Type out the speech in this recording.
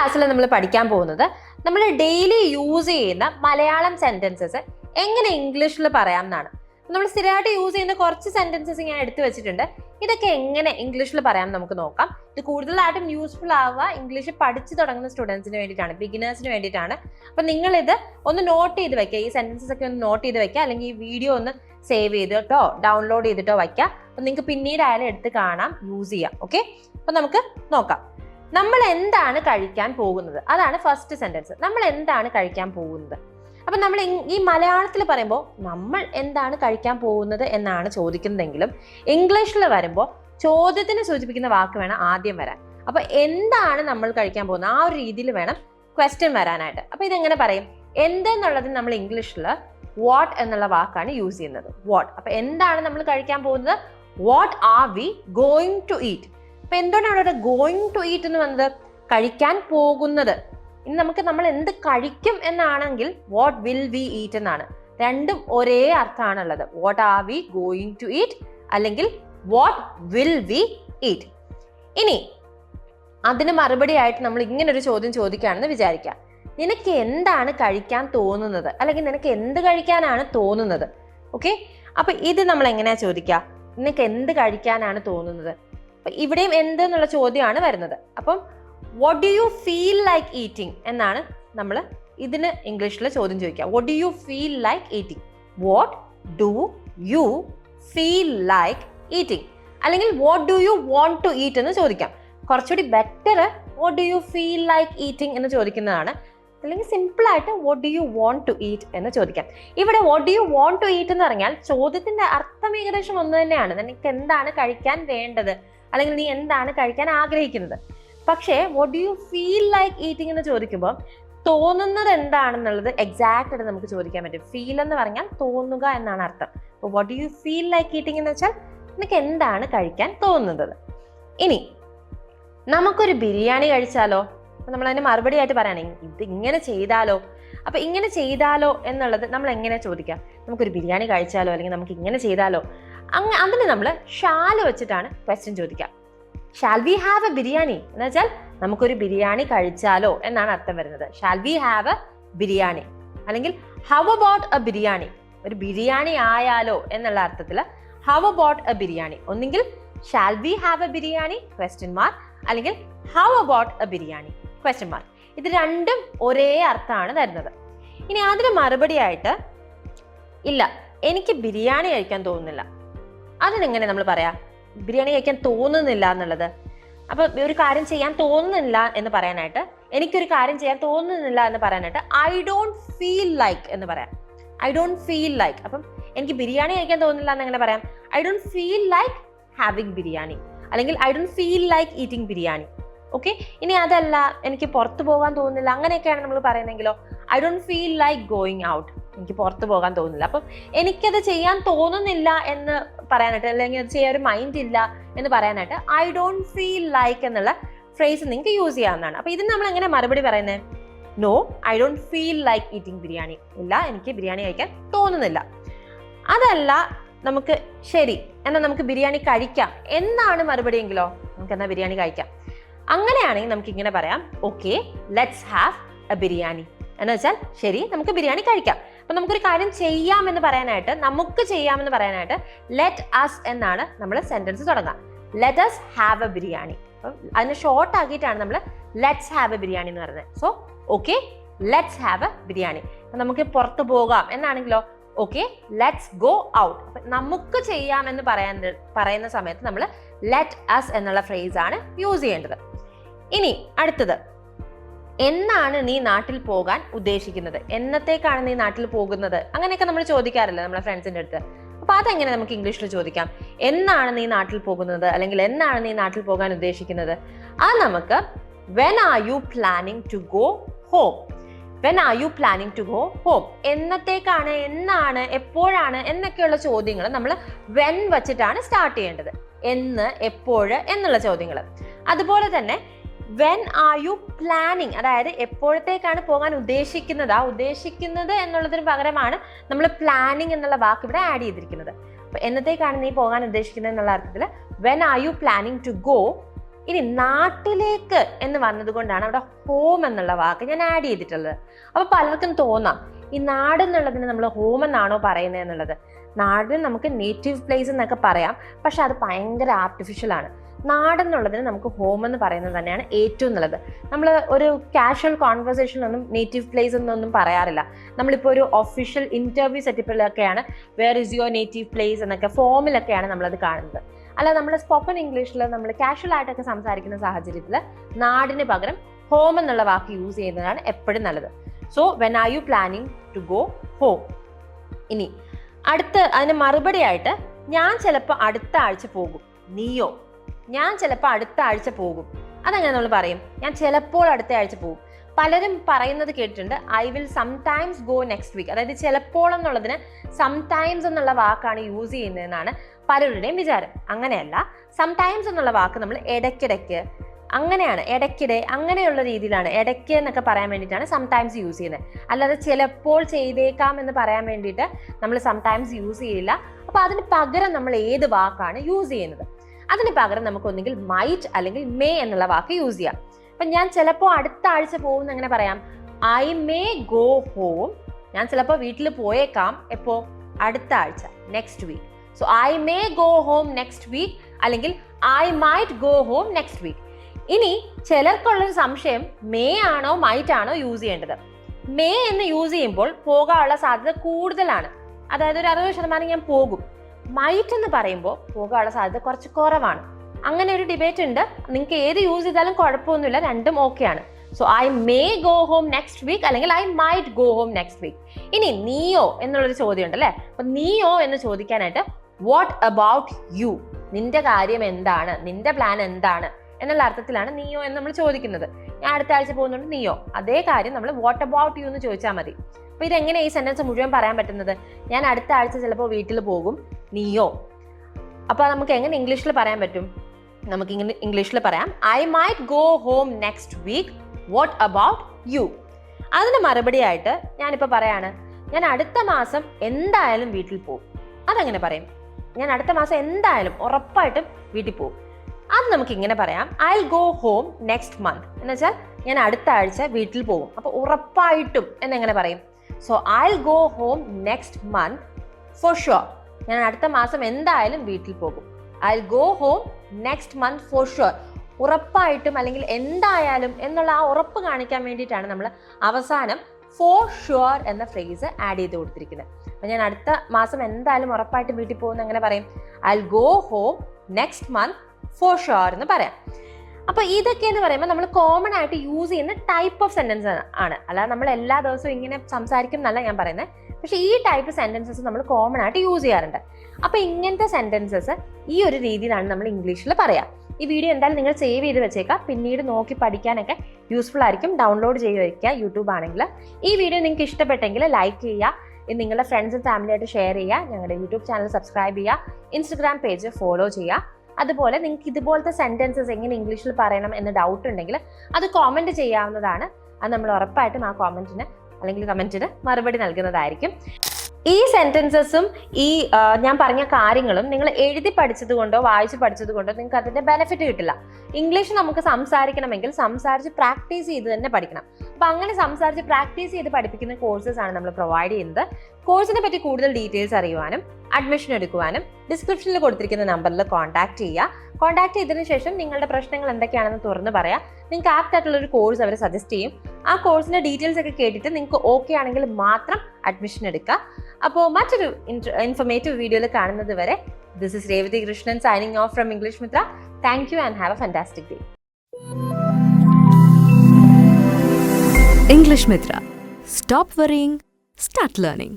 ക്ലാസ്സിൽ നമ്മൾ പഠിക്കാൻ പോകുന്നത് നമ്മൾ ഡെയിലി യൂസ് ചെയ്യുന്ന മലയാളം സെന്റൻസസ് എങ്ങനെ ഇംഗ്ലീഷിൽ പറയാം എന്നാണ് നമ്മൾ സ്ഥിരമായിട്ട് യൂസ് ചെയ്യുന്ന കുറച്ച് സെന്റൻസസ് ഞാൻ എടുത്തു വെച്ചിട്ടുണ്ട്. ഇതൊക്കെ എങ്ങനെ ഇംഗ്ലീഷിൽ പറയാം നമുക്ക് നോക്കാം. ഇത് കൂടുതലായിട്ടും യൂസ്ഫുൾ ആവുക ഇംഗ്ലീഷ് പഠിച്ചു തുടങ്ങുന്ന സ്റ്റുഡൻസിന് വേണ്ടിയിട്ടാണ് ബിഗിനേഴ്സിന് വേണ്ടിയിട്ടാണ്. അപ്പം നിങ്ങളിത് ഒന്ന് നോട്ട് ചെയ്ത് വെക്കുക. ഈ സെന്റൻസസ് ഒക്കെ ഒന്ന് നോട്ട് ചെയ്ത് വെക്കുക. അല്ലെങ്കിൽ ഈ വീഡിയോ ഒന്ന് സേവ് ചെയ്തിട്ടോ ഡൗൺലോഡ് ചെയ്തിട്ടോ വയ്ക്കുക. അപ്പം നിങ്ങൾക്ക് പിന്നീട് ആയാലും എടുത്ത് കാണാം യൂസ് ചെയ്യാം. ഓക്കെ അപ്പം നമുക്ക് നോക്കാം. നമ്മൾ എന്താണ് കഴിക്കാൻ പോകുന്നത്? അതാണ് ഫസ്റ്റ് സെന്റൻസ് നമ്മൾ എന്താണ് കഴിക്കാൻ പോകുന്നത്? അപ്പൊ നമ്മൾ ഈ മലയാളത്തിൽ പറയുമ്പോൾ നമ്മൾ എന്താണ് കഴിക്കാൻ പോകുന്നത് എന്നാണ് ചോദിക്കുന്നതെങ്കിലും ഇംഗ്ലീഷിൽ വരുമ്പോൾ ചോദ്യത്തിന് സൂചിപ്പിക്കുന്ന വാക്ക് വേണം ആദ്യം വരാൻ. അപ്പൊ എന്താണ് നമ്മൾ കഴിക്കാൻ പോകുന്നത്? ആ ഒരു രീതിയിൽ വേണം ക്വസ്റ്റ്യൻ വരാനായിട്ട്. അപ്പൊ ഇതെങ്ങനെ പറയും? എന്തെന്നുള്ളത് നമ്മൾ ഇംഗ്ലീഷിൽ വാട്ട് എന്നുള്ള വാക്കാണ് യൂസ് ചെയ്യുന്നത്. വാട്ട് അപ്പൊ എന്താണ് നമ്മൾ കഴിക്കാൻ പോകുന്നത്? What are we going to eat അപ്പൊ എന്തുകൊണ്ടാണ് അവിടെ ഗോയിങ് ടു ഈറ്റ് എന്ന് വന്നത് കഴിക്കാൻ പോകുന്നത്. ഇനി നമുക്ക് നമ്മൾ എന്ത് കഴിക്കും എന്നാണെങ്കിൽ വാട്ട് വിൽ വി ഈറ്റ് എന്നാണ്. രണ്ടും ഒരേ അർത്ഥമാണുള്ളത്. What are we going to eat അല്ലെങ്കിൽ വാട്ട് വിൽ വി ഈറ്റ് ഇനി അതിന് മറുപടി ആയിട്ട് നമ്മൾ ഇങ്ങനെ ഒരു ചോദ്യം ചോദിക്കുകയാണെന്ന് വിചാരിക്കാം നിനക്ക് എന്താണ് കഴിക്കാൻ തോന്നുന്നത്? അല്ലെങ്കിൽ നിനക്ക് എന്ത് കഴിക്കാനാണ് തോന്നുന്നത്? ഓക്കെ അപ്പൊ ഇത് നമ്മൾ എങ്ങനെയാ ചോദിക്കുക? നിനക്ക് എന്ത് കഴിക്കാനാണ് തോന്നുന്നത്? ഇവിടെയും എന്ത് എന്നുള്ള ചോദ്യമാണ് വരുന്നത്. അപ്പം what do you feel like eating എന്നാണ് നമ്മൾ ഇതിന് ഇംഗ്ലീഷിൽ ചോദ്യം ചോദിക്കുക. What do you feel like eating what do you feel like eating അല്ലെങ്കിൽ what do you want to eat എന്ന് ചോദിക്കാം. കുറച്ചുകൂടി better what do you feel like eating എന്ന് ചോദിക്കുന്നതാണ്. അല്ലെങ്കിൽ സിമ്പിളായിട്ട് what do you want to eat എന്ന് ചോദിക്കാം. ഇവിടെ what do you want to eat എന്ന് പറഞ്ഞാൽ ചോദ്യത്തിന്റെ അർത്ഥം ഏകദേശം ഒന്ന് തന്നെയാണ്. നിനക്ക് എന്താണ് കഴിക്കാൻ വേണ്ടത്? അല്ലെങ്കിൽ നീ എന്താണ് കഴിക്കാൻ ആഗ്രഹിക്കുന്നത്? പക്ഷേ what do you feel like eating എന്ന് ചോദിക്കുമ്പോൾ തോന്നുന്നത് എന്താണെന്നുള്ളത് എക്സാക്റ്റ് ആയിട്ട് നമുക്ക് ചോദിക്കാൻ പറ്റും. ഫീൽ എന്ന് പറഞ്ഞാൽ തോന്നുക എന്നാണ് അർത്ഥം. അപ്പോൾ what you feel like eating എന്ന് വെച്ചാൽ നിനക്ക് എന്താണ് കഴിക്കാൻ തോന്നുന്നത്? ഇനി നമുക്കൊരു ബിരിയാണി കഴിച്ചാലോ? നമ്മൾ അതിന് മറുപടി ആയിട്ട് പറയുകയാണെങ്കിൽ ഇത് ഇങ്ങനെ ചെയ്താലോ? അപ്പൊ ഇങ്ങനെ ചെയ്താലോ എന്നുള്ളത് നമ്മൾ എങ്ങനെ ചോദിക്കാം? നമുക്കൊരു ബിരിയാണി കഴിച്ചാലോ? അല്ലെങ്കിൽ നമുക്ക് ഇങ്ങനെ ചെയ്താലോ? അങ്ങ് അതിന് നമ്മൾ ഷാൽ വെച്ചിട്ടാണ് ക്വസ്റ്റ്യൻ ചോദിക്കുക shall we have a biryani എന്ന് വെച്ചാൽ നമുക്കൊരു ബിരിയാണി കഴിച്ചാലോ എന്നാണ് അർത്ഥം വരുന്നത്. Shall we have a biryani അല്ലെങ്കിൽ ഹൗ അബൌട്ട് എ ബിരിയാണി ഒരു ബിരിയാണി ആയാലോ എന്നുള്ള അർത്ഥത്തിൽ ഹൗ അബൌട്ട് എ ബിരിയാണി ഒന്നെങ്കിൽ shall we have a biryani question mark അല്ലെങ്കിൽ how about a biryani question mark ഇത് രണ്ടും ഒരേ അർത്ഥമാണ് തരുന്നത്. ഇനി അതിന് മറുപടി ആയിട്ട് ഇല്ല എനിക്ക് ബിരിയാണി കഴിക്കാൻ തോന്നുന്നില്ല. അതിനെങ്ങനെ നമ്മൾ പറയാം? ബിരിയാണി കഴിക്കാൻ തോന്നുന്നില്ല എന്നുള്ളത്. അപ്പൊ ഒരു കാര്യം ചെയ്യാൻ തോന്നുന്നില്ല എന്ന് പറയാനായിട്ട് എനിക്കൊരു കാര്യം ചെയ്യാൻ തോന്നുന്നില്ല എന്ന് പറയാനായിട്ട് ഐ ഡോണ്ട് ഫീൽ ലൈക്ക് എന്ന് പറയാം. ഐ ഡോണ്ട് ഫീൽ ലൈക്ക് അപ്പം എനിക്ക് ബിരിയാണി കഴിക്കാൻ തോന്നുന്നില്ല എന്ന് എങ്ങനെ പറയാം? I don't feel like having biryani. അല്ലെങ്കിൽ I don't feel like eating biryani. Okay ഇനി അതല്ല എനിക്ക് പുറത്തു പോകാൻ തോന്നുന്നില്ല. അങ്ങനെയൊക്കെയാണ് നമ്മൾ പറയുന്നെങ്കിലോ I don't feel like going out എനിക്ക് പുറത്തു പോകാൻ തോന്നുന്നില്ല. അപ്പം എനിക്കത് ചെയ്യാൻ തോന്നുന്നില്ല എന്ന് പറയാനായിട്ട് അല്ലെങ്കിൽ അത് ചെയ്യാൻ ഒരു മൈൻഡ് ഇല്ല എന്ന് പറയാനായിട്ട് ഐ ഡോണ്ട് ഫീൽ ലൈക്ക് എന്നുള്ള ഫ്രേസ് നിങ്ങൾക്ക് യൂസ് ചെയ്യാവുന്നതാണ്. അപ്പോൾ ഇതിന് നമ്മൾ എങ്ങനെ മറുപടി പറയുന്നത് no I don't feel like eating biryani. ഇല്ല എനിക്ക് ബിരിയാണി കഴിക്കാൻ തോന്നുന്നില്ല. അതല്ല നമുക്ക് ശരി എന്നാൽ നമുക്ക് ബിരിയാണി കഴിക്കാം. എന്നാണ് മറുപടിയെങ്കിലോ നമുക്ക് എന്നാൽ ബിരിയാണി കഴിക്കാം. അങ്ങനെയാണെങ്കിൽ നമുക്ക് ഇങ്ങനെ പറയാം. Okay let's have a biryani എന്ന് വെച്ചാൽ ശരി നമുക്ക് ബിരിയാണി കഴിക്കാം. അപ്പൊ നമുക്കൊരു കാര്യം ചെയ്യാമെന്ന് പറയാനായിട്ട് നമുക്ക് ചെയ്യാമെന്ന് പറയാനായിട്ട് ലെറ്റ് അസ് എന്നാണ് നമ്മൾ സെന്റൻസ് തുടങ്ങുക let us have a biryani അപ്പം അതിന് ഷോർട്ട് ആക്കിയിട്ടാണ് നമ്മൾ ലെറ്റ്സ് ഹാവ് എ ബിരിയാണി എന്ന് പറയുന്നത്. So okay let's have a biryani നമുക്ക് പുറത്ത് പോകാം. എന്നാണെങ്കിലോ? ഓക്കെ ലെറ്റ്സ് ഗോ ഔട്ട് നമുക്ക് ചെയ്യാം എന്ന് പറയാൻ പറയുന്ന സമയത്ത് നമ്മൾ ലെറ്റ് അസ് എന്നുള്ള ഫ്രേസ് ആണ് യൂസ് ചെയ്യേണ്ടത്. ഇനി അടുത്തത്. എന്നാണ് നീ നാട്ടിൽ പോകാൻ ഉദ്ദേശിക്കുന്നത്? എന്നത്തേക്കാണ് നീ നാട്ടിൽ പോകുന്നത്? അങ്ങനെയൊക്കെ നമ്മൾ ചോദിക്കാറില്ല നമ്മുടെ ഫ്രണ്ട്സിന്റെ അടുത്ത്? അപ്പൊ അതെങ്ങനെ നമുക്ക് ഇംഗ്ലീഷിൽ ചോദിക്കാം? എന്നാണ് നീ നാട്ടിൽ പോകുന്നത്? അല്ലെങ്കിൽ എന്നാണ് നീ നാട്ടിൽ പോകാൻ ഉദ്ദേശിക്കുന്നത്? അത് നമുക്ക് when are you planning to go home when are you planning to go home എന്നത്തേക്കാണ് എന്നാണ് എപ്പോഴാണ് എന്നൊക്കെയുള്ള ചോദ്യങ്ങൾ നമ്മൾ വെൻ വച്ചിട്ടാണ് സ്റ്റാർട്ട് ചെയ്യേണ്ടത്. എന്ന് എപ്പോഴ് എന്നുള്ള ചോദ്യങ്ങൾ. അതുപോലെ തന്നെ വെൻ ആർ യു പ്ലാനിങ് അതായത് എപ്പോഴത്തേക്കാണ് പോകാൻ ഉദ്ദേശിക്കുന്നത്? ആ ഉദ്ദേശിക്കുന്നത് എന്നുള്ളതിന് പകരമാണ് നമ്മൾ പ്ലാനിങ് എന്നുള്ള വാക്ക് ഇവിടെ ആഡ് ചെയ്തിരിക്കുന്നത്. അപ്പൊ എന്നത്തേക്കാണ് നീ പോകാൻ ഉദ്ദേശിക്കുന്നത് എന്നുള്ള അർത്ഥത്തിൽ when are you planning to go ഇനി നാട്ടിലേക്ക് എന്ന് വന്നതുകൊണ്ടാണ് അവിടെ ഹോം എന്നുള്ള വാക്ക് ഞാൻ ആഡ് ചെയ്തിട്ടുള്ളത്. അപ്പോൾ പലർക്കും തോന്നാം ഈ നാട് എന്നുള്ളതിന് നമ്മൾ ഹോം എന്നാണോ പറയുന്നത് എന്നുള്ളത്. നാടിന് നമുക്ക് നേറ്റീവ് പ്ലേസ് എന്നൊക്കെ പറയാം പക്ഷെ അത് ഭയങ്കര ആർട്ടിഫിഷ്യൽ ആണ്. നാടെന്നുള്ളതിന് നമുക്ക് ഹോം എന്ന് പറയുന്നത് തന്നെയാണ് ഏറ്റവും നല്ലത്. നമ്മൾ ഒരു കാഷ്വൽ കോൺവെർസേഷനൊന്നും നേറ്റീവ് പ്ലേസ് എന്നൊന്നും പറയാറില്ല. നമ്മളിപ്പോൾ ഒരു official interview സെറ്റപ്പിലൊക്കെയാണ് where is your native place എന്നൊക്കെ ഫോമിലൊക്കെയാണ് നമ്മളത് കാണുന്നത്. അല്ല നമ്മൾ സ്പോക്കൺ ഇംഗ്ലീഷിൽ നമ്മൾ കാഷ്വൽ ആയിട്ടൊക്കെ സംസാരിക്കുന്ന സാഹചര്യത്തിൽ നാടിന് പകരം ഹോം എന്നുള്ള വാക്ക് യൂസ് ചെയ്യുന്നതാണ് എപ്പോഴും നല്ലത്. So when are you planning to go home ഇനി അടുത്ത് അതിന് മറുപടിയായിട്ട് ഞാൻ ചിലപ്പോൾ അടുത്ത ആഴ്ച പോകും. നീയോ? ഞാൻ ചിലപ്പോൾ അടുത്ത ആഴ്ച പോകും. അതെങ്ങനെ നമ്മൾ പറയും? ഞാൻ ചിലപ്പോൾ അടുത്ത ആഴ്ച പോകും. പലരും പറയുന്നത് കേട്ടിട്ടുണ്ട് I will sometimes go next week അതായത് ചിലപ്പോൾ എന്നുള്ളതിന് സംടൈംസ് എന്നുള്ള വാക്കാണ് യൂസ് ചെയ്യുന്നതെന്നാണ് പലരുടെയും വിചാരം. അങ്ങനെയല്ല സംടൈംസ് എന്നുള്ള വാക്ക് നമ്മൾ ഇടയ്ക്കിടയ്ക്ക് അങ്ങനെയാണ് ഇടയ്ക്കിടെ അങ്ങനെയുള്ള രീതിയിലാണ് ഇടയ്ക്ക് എന്നൊക്കെ പറയാൻ വേണ്ടിയിട്ടാണ് സംടൈംസ് യൂസ് ചെയ്യുന്നത്. അല്ലാതെ ചിലപ്പോൾ ചെയ്തേക്കാം എന്ന് പറയാൻ വേണ്ടിയിട്ട് നമ്മൾ സംടൈംസ് യൂസ് ചെയ്യില്ല. അപ്പോൾ അതിന് പകരം നമ്മൾ ഏത് വാക്കാണ് യൂസ് ചെയ്യുന്നത്? അതിന് പകരം നമുക്ക് ഒന്നുകിൽ മൈറ്റ് അല്ലെങ്കിൽ മേ എന്നുള്ള വാക്ക് യൂസ് ചെയ്യാം. അപ്പം ഞാൻ ചിലപ്പോൾ അടുത്ത ആഴ്ച പോകും എങ്ങനെ പറയാം? ഐ മേ ഗോ ഹോം ഞാൻ ചിലപ്പോൾ വീട്ടിൽ പോയേക്കാം. എപ്പോ? അടുത്ത ആഴ്ച next week so I may go home next week അല്ലെങ്കിൽ I might go home next week ഇനി ചിലർക്കുള്ളൊരു സംശയം മേ ആണോ മൈറ്റ് ആണോ യൂസ് ചെയ്യേണ്ടത്? മേ എന്ന് യൂസ് ചെയ്യുമ്പോൾ പോകാനുള്ള സാധ്യത കൂടുതലാണ്. അതായത് ഒരു അറുപത് ശതമാനം ഞാൻ പോകും. മൈറ്റ് എന്ന് പറയുമ്പോൾ പോകാനുള്ള സാധ്യത കുറച്ച് കുറവാണ്. അങ്ങനെ ഒരു ഡിബേറ്റ് ഉണ്ട്. നിങ്ങൾക്ക് ഏത് യൂസ് ചെയ്താലും കുഴപ്പമൊന്നുമില്ല. രണ്ടും ഓക്കെയാണ് so I may go home next week അല്ലെങ്കിൽ I might go home next week ഇനി നീയോ എന്നുള്ളൊരു ചോദ്യം ഉണ്ടല്ലേ അപ്പൊ നീയോ എന്ന് ചോദിക്കാനായിട്ട് വാട്ട് അബൌട്ട് യു നിന്റെ കാര്യം എന്താണ്? നിന്റെ പ്ലാൻ എന്താണ്? എന്നുള്ള അർത്ഥത്തിലാണ് നീയോ എന്ന് നമ്മൾ ചോദിക്കുന്നത്. ഞാൻ അടുത്ത ആഴ്ച പോകുന്നുണ്ട്. നീയോ? അതേ കാര്യം നമ്മൾ വാട്ട് അബൌട്ട് യു എന്ന് ചോദിച്ചാൽ മതി. അപ്പൊ ഇതെങ്ങനെ ഈ സെന്റൻസ് മുഴുവൻ പറയാൻ പറ്റുന്നത്? ഞാൻ അടുത്ത ആഴ്ച ചിലപ്പോൾ വീട്ടിൽ പോകും. നീയോ? അപ്പൊ നമുക്ക് എങ്ങനെ ഇംഗ്ലീഷിൽ പറയാൻ പറ്റും? നമുക്ക് ഇങ്ങനെ ഇംഗ്ലീഷിൽ പറയാം. I might go home next week what about you അതിന് മറുപടി ആയിട്ട് ഞാനിപ്പോൾ പറയാണ് ഞാൻ അടുത്ത മാസം എന്തായാലും വീട്ടിൽ പോകും അതെങ്ങനെ പറയും? ഞാൻ അടുത്ത മാസം എന്തായാലും ഉറപ്പായിട്ടും വീട്ടിൽ പോകും അത് നമുക്ക് ഇങ്ങനെ പറയാം. I go home next month എന്ന് വെച്ചാൽ ഞാൻ അടുത്ത ആഴ്ച വീട്ടിൽ പോകും അപ്പോൾ ഉറപ്പായിട്ടും എന്നെങ്ങനെ പറയും? So I go home next month for sure ഞാൻ അടുത്ത മാസം എന്തായാലും വീട്ടിൽ പോകും. I go home next month for sure ഉറപ്പായിട്ടും അല്ലെങ്കിൽ എന്തായാലും എന്നുള്ള ആ ഉറപ്പ് കാണിക്കാൻ വേണ്ടിയിട്ടാണ് നമ്മൾ അവസാനം ഫോർ ഷുവർ എന്ന ഫ്രേസ് ആഡ് ചെയ്ത് കൊടുത്തിരിക്കുന്നത്. അപ്പം ഞാൻ അടുത്ത മാസം എന്തായാലും ഉറപ്പായിട്ടും വീട്ടിൽ പോകുന്ന എങ്ങനെ പറയും? I go home next month for sure എന്ന് പറയാം. അപ്പോൾ ഇതൊക്കെ എന്ന് പറയുമ്പോൾ നമ്മൾ കോമൺ ആയിട്ട് യൂസ് ചെയ്യുന്ന ടൈപ്പ് ഓഫ് സെന്റൻസ് ആണ്. അല്ലാതെ നമ്മൾ എല്ലാ ദിവസവും ഇങ്ങനെ സംസാരിക്കും എന്നല്ല ഞാൻ പറയുന്നത്. പക്ഷെ ഈ ടൈപ്പ് സെന്റൻസസ് നമ്മൾ കോമൺ ആയിട്ട് യൂസ് ചെയ്യാറുണ്ട്. അപ്പോൾ ഇങ്ങനത്തെ സെന്റൻസസ് ഈ ഒരു രീതിയിലാണ് നമ്മൾ ഇംഗ്ലീഷിൽ പറയാം. ഈ വീഡിയോ എന്തായാലും നിങ്ങൾ സേവ് ചെയ്ത് വെച്ചേക്കാം. പിന്നീട് നോക്കി പഠിക്കാനൊക്കെ യൂസ്ഫുൾ ആയിരിക്കും. ഡൗൺലോഡ് ചെയ്ത് വയ്ക്കുക യൂട്യൂബ് ആണെങ്കിൽ ഈ വീഡിയോ നിങ്ങൾക്ക് ഇഷ്ടപ്പെട്ടെങ്കിൽ ലൈക്ക് ചെയ്യുക. നിങ്ങളുടെ ഫ്രണ്ട്സും ഫാമിലിയായിട്ട് ഷെയർ ചെയ്യുക. ഞങ്ങളുടെ യൂട്യൂബ് ചാനൽ സബ്സ്ക്രൈബ് ചെയ്യുക. ഇൻസ്റ്റഗ്രാം പേജ് ഫോളോ ചെയ്യുക. അതുപോലെ നിങ്ങൾക്ക് ഇതുപോലത്തെ സെന്റൻസസ് എങ്ങനെ ഇംഗ്ലീഷിൽ പറയണം എന്ന് ഡൗട്ട് ഉണ്ടെങ്കിൽ അത് കോമെന്റ് ചെയ്യാവുന്നതാണ്. അത് നമ്മൾ ഉറപ്പായിട്ടും ആ കോമെന്റിന് അല്ലെങ്കിൽ കമന്റിന് മറുപടി നൽകുന്നതായിരിക്കും. ഈ സെന്റൻസസും ഈ ഞാൻ പറഞ്ഞ കാര്യങ്ങളും നിങ്ങൾ എഴുതി പഠിച്ചത് കൊണ്ടോ വായിച്ച് പഠിച്ചത് കൊണ്ടോ നിങ്ങൾക്ക് അതിന്റെ ബെനിഫിറ്റ് കിട്ടില്ല. ഇംഗ്ലീഷ് നമുക്ക് സംസാരിക്കണമെങ്കിൽ സംസാരിച്ച് പ്രാക്ടീസ് ചെയ്ത് തന്നെ പഠിക്കണം. അപ്പൊ അങ്ങനെ സംസാരിച്ച് പ്രാക്ടീസ് ചെയ്ത് പഠിപ്പിക്കുന്ന കോഴ്സസ് ആണ് നമ്മൾ പ്രൊവൈഡ് ചെയ്യുന്നത്. കോഴ്സിനെ പറ്റി കൂടുതൽ ഡീറ്റെയിൽസ് അറിയുവാനും അഡ്മിഷൻ എടുക്കുവാനും ഡിസ്ക്രിപ്ഷനിൽ കൊടുത്തിരിക്കുന്ന നമ്പറിൽ കോൺടാക്ട് ചെയ്യുക. കോൺടാക്ട് ചെയ്തതിനു ശേഷം നിങ്ങളുടെ പ്രശ്നങ്ങൾ എന്തൊക്കെയാണെന്ന് തുറന്ന് പറയാം. നിങ്ങൾക്ക് ആപ്റ്റ് ആയിട്ടുള്ള ഒരു കോഴ്സ് അവർ സജസ്റ്റ് ചെയ്യും. ആ കോഴ്സിന്റെ ഡീറ്റെയിൽസ് ഒക്കെ കേട്ടിട്ട് നിങ്ങൾക്ക് ഓക്കെ ആണെങ്കിൽ മാത്രം അഡ്മിഷൻ എടുക്കുക അപ്പോൾ മറ്റൊരു ഇൻഫർമേറ്റീവ് വീഡിയോയിൽ കാണുന്നത് വരെ this is Revathi Krishnan signing off from English Mitra thank you and have a fantastic day English Mitra. Stop worrying, start learning.